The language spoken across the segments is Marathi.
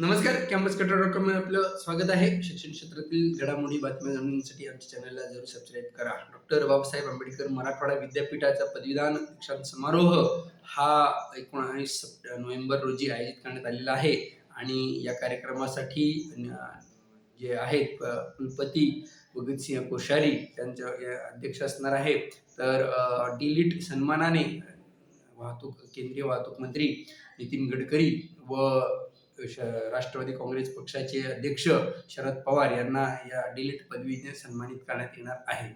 नमस्कार कॅम्पस कटर डॉट कॉम आपलं स्वागत आहे. शिक्षण क्षेत्रातील घडामोडी बातम्या जाणण्यासाठी आमच्या चॅनलला जरूर सबस्क्राईब करा. डॉक्टर बाबासाहेब आंबेडकर मराठवाडा विद्यापीठाचा पदवीदान दीक्षांत समारोह हा एकोणावीस सप्ट नोव्हेंबर रोजी आयोजित करण्यात आलेला आहे. आणि या कार्यक्रमासाठी जे आहेत कुलपती भगतसिंह कोश्यारी त्यांच्या अध्यक्ष असणार आहे. तर डिलीट सन्मानाने वाहतूक केंद्रीय वाहतूक मंत्री नितीन गडकरी व राष्ट्रवादी काँग्रेस पक्षाचे अध्यक्ष शरद पवार यांना या डिलीट पदवीने सन्मानित करण्यात येणार आहे.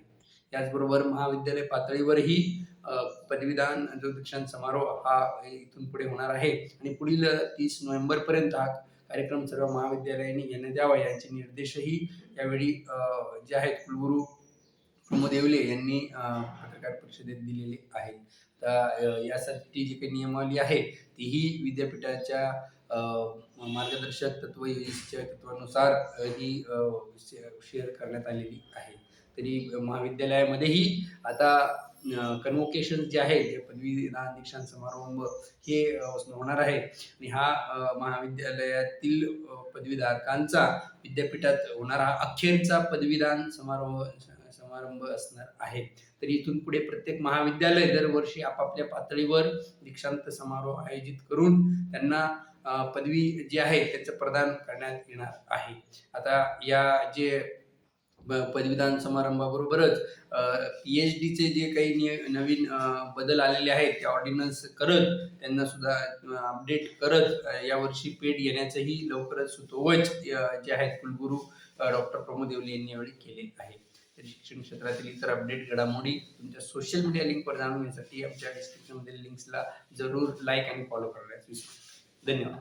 त्याचबरोबर महाविद्यालय पातळीवरही पदवीदान जो दीक्षांत समारोह हा इथून पुढे होणार आहे. आणि पुढील तीस नोव्हेंबरपर्यंत हा कार्यक्रम सर्व महाविद्यालयांनी घेण्यात यावा यांचे निर्देशही यावेळी जे आहेत कुलगुरू प्रमोद येवले यांनी पत्रकार परिषदेत दिलेले आहेत. तर यासाठी जी काही नियमावली आहे तीही विद्यापीठाच्या मार्गदर्शक तत्व योजनेच्या तत्वानुसार ही शे- शेअर करण्यात आलेली आहे. तरी महाविद्यालयामध्येही आता कन्वोकेशन जे आहे जे पदवीदान दीक्षांत समारंभ हे होणार आहे. आणि हा महाविद्यालयातील पदवीधारकांचा विद्यापीठात होणारा अखेरचा पदवीदान समारोह समारंभ असणार आहे. तर इथून पुढे प्रत्येक महाविद्यालय दरवर्षी आपापल्या पातळीवर दीक्षांत समारोह आयोजित करून त्यांना पदवी जी आहे त्याचं प्रदान करण्यात येणार आहे. आता या जे ब- पदवीदान समारंभाबरोबरच पी एच डीचे जे काही निय नवीन बदल आलेले आहेत ते ऑर्डिनन्स करत त्यांना सुद्धा अपडेट करत यावर्षी पेड येण्याचंही लवकरच सुतोवच जे आहेत कुलगुरू डॉक्टर प्रमोद येवले यांनी यावेळी केले आहे. तर शिक्षण क्षेत्रातील इतर अपडेट घडामोडी तुमच्या सोशल मीडिया लिंकवर जाणून घेण्यासाठी आमच्या डिस्क्रिप्शनमधील लिंक्सला जरूर लाईक आणि फॉलो करण्यास विसरू धन्यवाद.